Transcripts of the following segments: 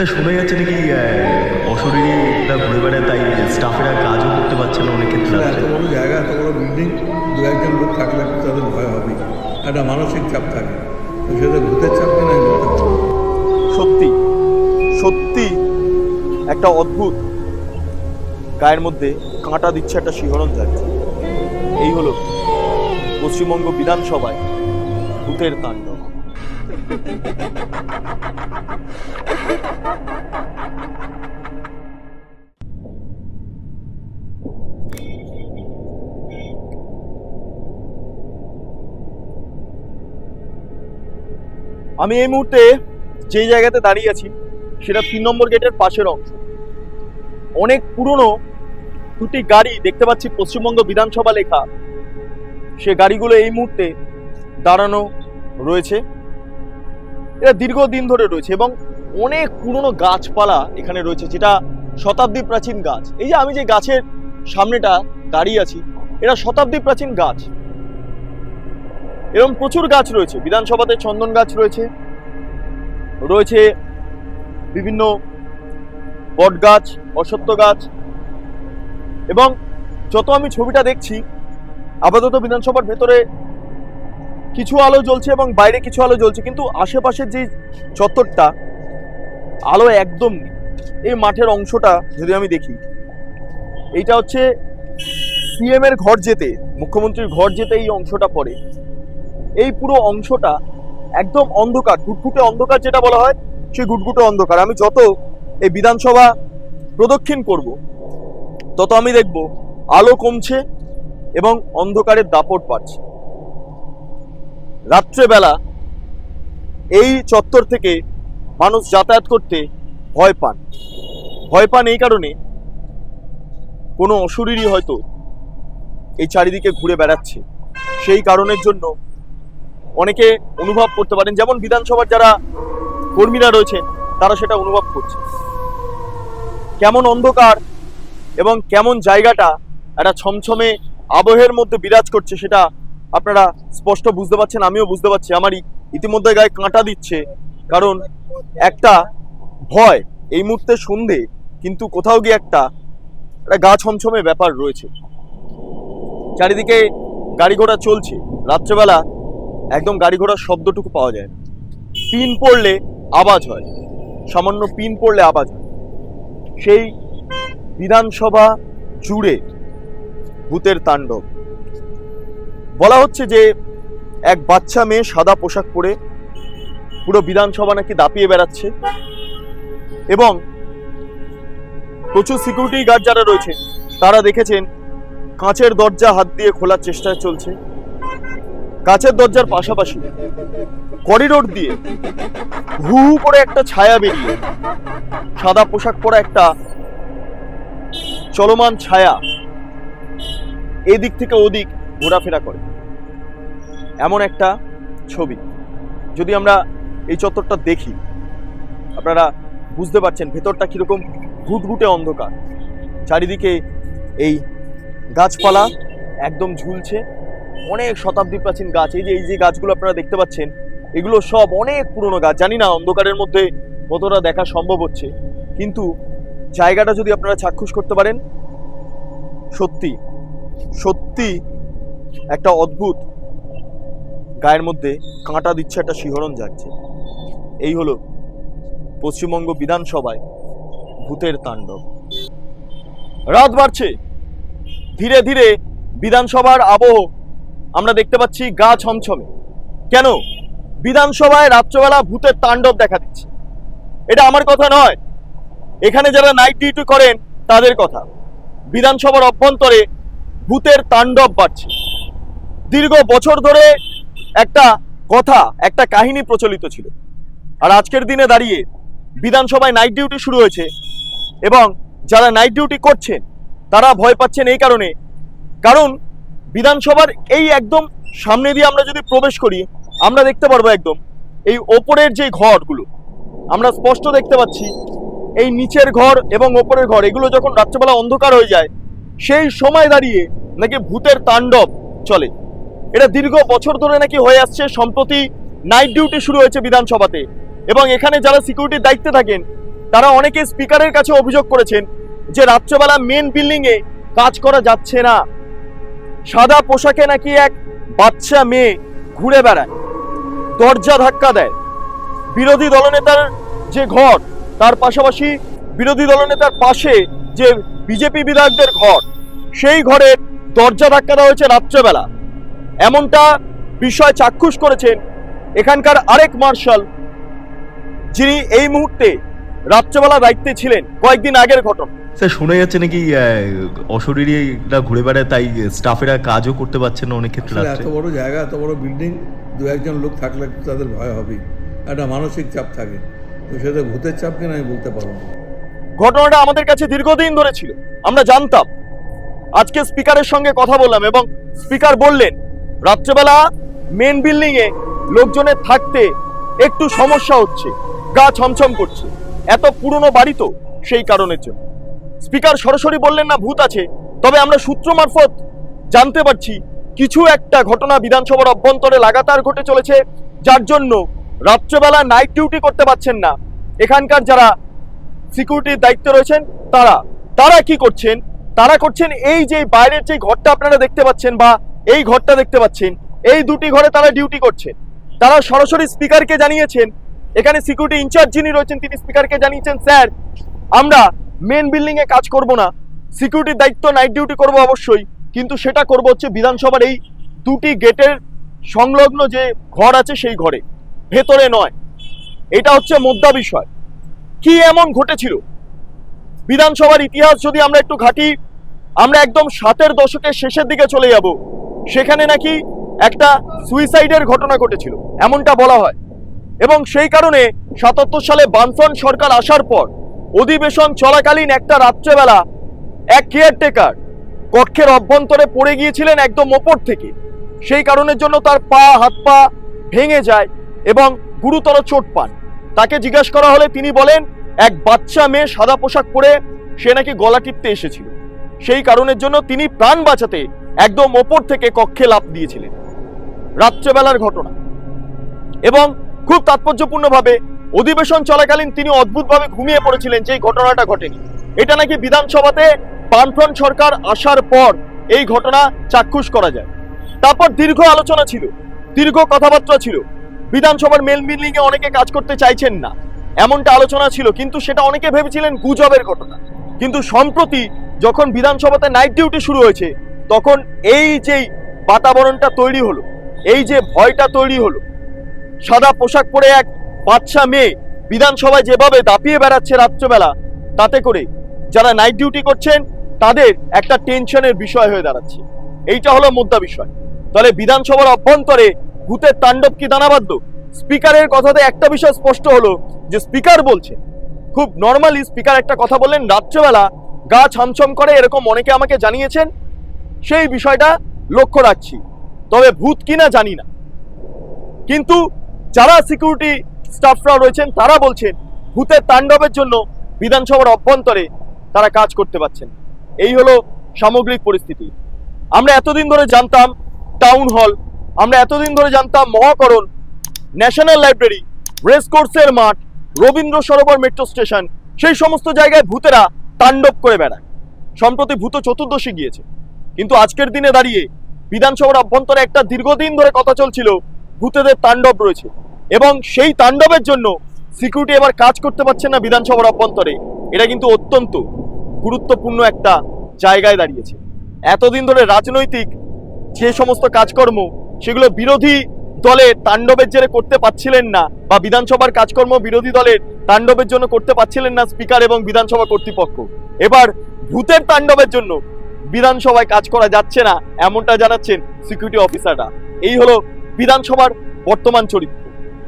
তা শোনা যাচ্ছে নাকি অশরীরীরা ঘুরে বেড়ায় তাই স্টাফেরা কাজও করতে পারছে না অনেক ক্ষেত্রে। এত বড় জায়গা এত বড় বিল্ডিং দু একজন লোক থাকলে তাদের ভয় হবে একটা মানসিক চাপ থাকে। সেটা ভূতের চাপ কিনা না। সত্যি সত্যি একটা অদ্ভুত গায়ের মধ্যে কাঁটা দিচ্ছে একটা শিহরণ যাচ্ছে এই হলো পশ্চিমবঙ্গ বিধানসভায় ভূতের তাণ্ডব। আমি এই মুহূর্তে যে জায়গাতে দাঁড়িয়ে আছি, সেটা তিন নম্বর গেটের পাশের অংশ। অনেক পুরনো দুটি গাড়ি দেখতে পাচ্ছি পশ্চিমবঙ্গ বিধানসভা লেখা। সে গাড়িগুলো এই মুহূর্তে দাঁড়ানো রয়েছে। এটা দীর্ঘদিন ধরে রয়েছে এবং অনেক পুরনো গাছপালা এখানে রয়েছে, যেটা শতাব্দী প্রাচীন গাছ। এই যে আমি যে গাছের সামনেটা দাঁড়িয়ে আছি এটা শতাব্দী প্রাচীন গাছ। এরকম প্রচুর গাছ রয়েছে, বিধানসভাতে চন্দন গাছ রয়েছে রয়েছে বিভিন্ন বট গাছ, অশ্বত্থ গাছ, এবং যত আমি ছবিটা দেখছি, আপাতত বিধানসভার ভেতরে কিছু আলো জ্বলছে এবং বাইরে কিছু আলো জ্বলছে, কিন্তু আশেপাশের যে চত্বরটা, আলো একদম এই মাঠের অংশটা যদি আমি দেখি, এইটা হচ্ছে সিএম এর ঘর যেতে, মুখ্যমন্ত্রীর ঘর যেতে এই অংশটা পড়ে। এই পুরো অংশটা একদম অন্ধকার, ঘুটঘুটে অন্ধকার যেটা বলা হয়, সেই ঘুটঘুটে অন্ধকার। আমি যত এই বিধানসভা প্রদক্ষিণ করব, তত আমি দেখব আলো কমছে এবং অন্ধকারের দাপট বাড়ছে। রাত্রেবেলা এই চত্বর থেকে মানুষ যাতায়াত করতে ভয় পান। ভয় পান এই কারণে কোনো অশরীরই হয়তো এই চারিদিকে ঘুরে বেড়াচ্ছে। সেই কারণের জন্য অনেকে অনুভব করতে পারেন, যেমন বিধানসভার যারা কর্মীরা রয়েছেন, তারা সেটা অনুভব করছে। কেমন অন্ধকার এবং কেমন জায়গাটা, একটা ছমছমে আবহের মধ্যে বিরাজ করছে, সেটা আপনারা স্পষ্ট বুঝতে পারছেন, আমিও বুঝতে পারছি। আমারই ইতিমধ্যে গায়ে কাঁটা দিচ্ছে। কারণ একটা ভয় এই মুহূর্তে সন্ধে, কিন্তু কোথাও গিয়ে একটা গা ছমছমে ব্যাপার রয়েছে। চারিদিকে গাড়ি ঘোড়া চলছে। রাত্রেবেলা একদম গাড়ি ঘোড়ার শব্দটুকু পাওয়া যায় পিন পড়লে আওয়াজ হয়। সামান্য পিন পড়লে আওয়াজ হয়। সেই বিধানসভা জুড়ে ভূতের তাণ্ডব। বলা হচ্ছে যে এক বাচ্চা মেয়ে সাদা পোশাক পরে পুরো বিধানসভা নাকি দাপিয়ে বেড়াচ্ছে এবং প্রচুর সিকিউরিটি গার্ড যারা রয়েছে, তারা দেখেছেন কাঁচের দরজা হাত দিয়ে খোলার চেষ্টা চলছে। কাঁচের দরজার পাশাপাশি করিডোর দিয়ে হু হু করে একটা ছায়া বেরিয়ে, সাদা পোশাক পরা একটা চলমান ছায়া এদিক থেকে ওদিক ঘোরাফেরা করে। এমন একটা ছবি। যদি আমরা এই চত্বরটা দেখি, আপনারা বুঝতে পারছেন ভেতরটা কীরকম ঘুটঘুটে অন্ধকার। চারিদিকে এই গাছপালা একদম ঝুলছে, অনেক শতাব্দী প্রাচীন গাছ, এই যে এই যে গাছগুলো আপনারা দেখতে পাচ্ছেন, এগুলো সব অনেক পুরনো গাছ। জানি না অন্ধকারের মধ্যে কতটা দেখা সম্ভব হচ্ছে, কিন্তু জায়গাটা যদি আপনারা চাক্ষুষ করতে পারেন, সত্যি সত্যি একটা অদ্ভুত গায়ের মধ্যে কাঁটা দিচ্ছে একটা শিহরণ যাচ্ছে। এই হলো পশ্চিমবঙ্গ বিধানসভায় ভূতের তাণ্ডব। রাত বাড়ছে। ধীরে ধীরে বিধানসভার আবহ আমরা দেখতে পাচ্ছি গা ছমছমে। কেন? বিধানসভায় রাত্রবেলা ভূতের তাণ্ডব দেখা দিচ্ছে। এটা আমার কথা নয়। এখানে যারা নাইট ডিউটি করেন, তাদের কথা। বিধানসভার অভ্যন্তরে ভূতের তাণ্ডব বাড়ছে। দীর্ঘ বছর ধরে একটা কথা, একটা কাহিনী প্রচলিত ছিল। আর আজকের দিনে দাঁড়িয়ে বিধানসভায় নাইট ডিউটি শুরু হয়েছে এবং যারা নাইট ডিউটি করছেন, তারা ভয় পাচ্ছেন এই কারণে। কারণ বিধানসভার এই একদম সামনে দিয়ে আমরা যদি প্রবেশ করি, আমরা দেখতে পারব একদম এই ওপরের যে ঘরগুলো, আমরা স্পষ্ট দেখতে পাচ্ছি এই নিচের ঘর এবং ওপরের ঘর, এগুলো যখন রাত্রেবেলা অন্ধকার হয়ে যায়, সেই সময় দাঁড়িয়ে নাকি ভূতের তাণ্ডব চলে। এটা দীর্ঘ বছর ধরে নাকি হয়ে আসছে, সম্প্রতি নাইট ডিউটি শুরু হয়েছে বিধানসভাতে। এবং এখানে যারা সিকিউরিটির দায়িত্বে থাকেন, তারা অনেকে স্পিকারের কাছে অভিযোগ করেছেন যে রাত্রেবেলা মেন বিল্ডিং এ কাজ করা যাচ্ছে না। সাদা পোশাকে নাকি এক বাচ্চা মেয়ে ঘুরে বেড়ায়, দরজা ধাক্কা দেয়। বিরোধী দলনেতার যে ঘর, তার পাশাপাশি বিরোধী দলনেতার পাশে যে বিজেপি বিধায়কদের ঘর, সেই ঘরের দরজা ধাক্কা দেওয়া হয়েছে রাত্রেবেলা। এমনটা বিষয় চাক্ষুষ করেছেন এখানকার আরেক মার্শাল যিনি এই মুহূর্তে রাত্রেবেলা দায়িত্বে ছিলেন কয়েকদিন আগের ঘটনা। স্যার শোনা যাচ্ছে নাকি অশরীরীরা ঘুরে বেড়ায় তাই স্টাফেরা কাজও করতে পারছেন না অনেক ক্ষেত্রে এত বড় জায়গা এত বড় বিল্ডিং দু একজন লোক থাকলে তাদের ভয় হবেই। একটা মানসিক চাপ থাকে। তো সেটা ভূতের চাপ কিনা আমি বলতে পারব না। ঘটনাটা আমাদের কাছে দীর্ঘদিন ধরে ছিল। আমরা জানতাম। আজকে স্পিকারের সঙ্গে কথা বললাম এবং স্পিকার বললেন রাত্রেবেলা মেন বিল্ডিং এ লোকজনের থাকতে একটু সমস্যা হচ্ছে, গা ছমছম করছে। এত পুরনো বাড়ি তো সেই কারণের জন্য। স্পিকার সরাসরি বললেন, না, ভূত আছে। তবে আমরা সূত্র মারফত জানতে পারছি, কিছু একটা ঘটনা বিধানসভার অভ্যন্তরে লাগাতার ঘটে চলেছে, যার জন্য রাত্রেবেলা নাইট ডিউটি করতে পারছেন না। এখানকার যারা সিকিউরিটির দায়িত্বে রয়েছেন, তারা তারা কি করছেন? তারা করছেন এই যে বাইরের যে ঘরটা আপনারা দেখতে পাচ্ছেন বা এই ঘরটা দেখতে পাচ্ছেন। এই দুটি ঘরে তারা ডিউটি করছেন। তারা সরাসরি স্পিকারকে জানিয়েছেন। এখানে সিকিউরিটি ইনচার্জ যিনি রয়েছেন, তিনি স্পিকারকে জানিয়েছেন, স্যার, আমরা মেন বিল্ডিং এ কাজ করব না। সিকিউরিটির দায়িত্ব নাইট ডিউটি করব অবশ্যই, কিন্তু সেটা করব হচ্ছে বিধানসভার এই দুটি গেটের সংলগ্ন যে ঘর আছে সেই ঘরে। ভেতরে নয়। এটা হচ্ছে মুদ্রা বিষয়। কি এমন ঘটেছিল? বিধানসভার ইতিহাস যদি আমরা একটু ঘাঁটি, আমরা একদম সাতের দশকের শেষের দিকে চলে যাব। সেখানে নাকি একটা সুইসাইডের ঘটনা ঘটেছিল, এমনটা বলা হয়। এবং সেই কারণে সাতাত্তর সালে বানফ্রন্ট সরকার আসার পর অধিবেশন চলাকালীন একটা রাত্রেবেলা এক কেয়ারটেকার কক্ষের অভ্যন্তরে পড়ে গিয়েছিলেন একদম ওপর থেকে। সেই কারণের জন্য তার পা, হাত, পা ভেঙে যায় এবং গুরুতর চোট পান। তাকে জিজ্ঞেস করা হলে তিনি বলেন, এক বাচ্চা মেয়ে সাদা পোশাক পরে সে নাকি গলা টিপতে এসেছিল। সেই কারণের জন্য তিনি প্রাণ বাঁচাতে একদম ওপর থেকে কক্ষে লাফ দিয়েছিলেন। রাত্রেবেলার ঘটনা। এবং খুব তাৎপর্যপূর্ণভাবে অধিবেশন চলাকালীন তিনি অদ্ভুতভাবে ঘুমিয়ে পড়েছিলেন যে ঘটনাটা ঘটেনি। এটা নাকি বিধানসভাতে বামফ্রন্ট সরকার আসার পর এই ঘটনা চাক্ষুষ করা যায়। তারপর দীর্ঘ আলোচনা ছিল, দীর্ঘ কথাবার্তা ছিল। বিধানসভার মেল বিল্ডিং এ অনেকে কাজ করতে চাইছেন না, এমনটা আলোচনা ছিল, কিন্তু সেটা অনেকে ভেবেছিলেন গুজবের ঘটনা। কিন্তু সম্প্রতি যখন বিধানসভাতে নাইট ডিউটি শুরু হয়েছে তখন এই যে বাতাবরণটা তৈরি হলো, এই যে ভয়টা তৈরি হলো, সাদা পোশাক পরে এক বাচ্চা মেয়ে বিধানসভায় যেভাবে দাপিয়ে বেড়াচ্ছে রাত্রেবেলা, তাতে করে যারা নাইট ডিউটি করছেন, তাদের একটা টেনশনের বিষয় হয়ে দাঁড়াচ্ছে। এইটা হলো মুদ্রা বিষয়। তাহলে বিধানসভার অভ্যন্তরে ভূতের তাণ্ডব কি দানাবাদ্য? স্পিকারের কথাতে একটা বিষয় স্পষ্ট হলো যে স্পিকার বলছে, খুব নর্মালি স্পিকার একটা কথা বললেন, রাত্রেবেলা গা ছমছম করে এরকম অনেকে আমাকে জানিয়েছেন সেই বিষয়টা লক্ষ্য রাখছি। তবে ভূত কিনা জানি না। কিন্তু যারা সিকিউরিটি স্টাফরা রয়েছেন, তারা বলছেন ভূতের তাণ্ডবের জন্য বিধানসভার অভ্যন্তরে তারা কাজ করতে পারছেন এই হলো সামগ্রিক পরিস্থিতি। আমরা এতদিন ধরে জানতাম টাউন হল আমরা এতদিন ধরে জানতাম মহাকরণ ন্যাশনাল লাইব্রেরি রেস কোর্সের মাঠ, রবীন্দ্র সরোবর মেট্রো স্টেশন সেই সমস্ত জায়গায় ভূতেরা তাণ্ডব করে বেড়ায়। সম্প্রতি ভূত চতুর্দশী গিয়েছে। কিন্তু আজকের দিনে দাঁড়িয়ে বিধানসভার অভ্যন্তরে একটা দীর্ঘদিন ধরে কথা চলছিল, ভূতেদের তাণ্ডব রয়েছে। এবং সেই তাণ্ডবের জন্য সিকিউরিটি এবার কাজ করতে পারছে না বিধানসভার অভ্যন্তরে। এটা কিন্তু অত্যন্ত গুরুত্বপূর্ণ একটা জায়গায় দাঁড়িয়েছে। এতদিন ধরে রাজনৈতিক যে সমস্ত কাজকর্ম, সেগুলো বিরোধী দলের তাণ্ডবের জেরে করতে পারছিলেন না বা বিধানসভার কাজকর্ম বিরোধী দলের তাণ্ডবের জন্য করতে পারছিলেন না স্পিকার এবং বিধানসভা কর্তৃপক্ষ। এবার ভূতের তাণ্ডবের জন্য বিধানসভায় কাজ করা যাচ্ছে না, এমনটা জানাচ্ছেন সিকিউরিটি অফিসাররা এই হলো বিধানসভার বর্তমান চরিত্র।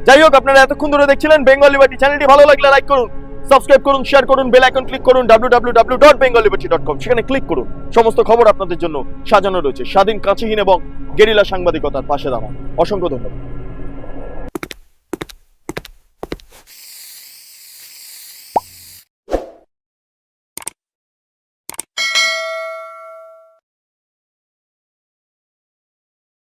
যাই হোক, আপনারা এতক্ষণ ধরে দেখছিলেন বেঙ্গল লিবার্টি চ্যানেলটি ভালো লাগলে লাইক করুন সাবস্ক্রাইব করুন শেয়ার করুন বেল আইকন ক্লিক করুন, www.bengalliberty.com সেখানে ক্লিক করুন। সমস্ত খবর আপনাদের জন্য সাজানো রয়েছে। স্বাধীন কাছেহীন এবং গেরিলা সাংবাদিকতার পাশে দাঁড়ান। অসংখ্য ধন্যবাদ।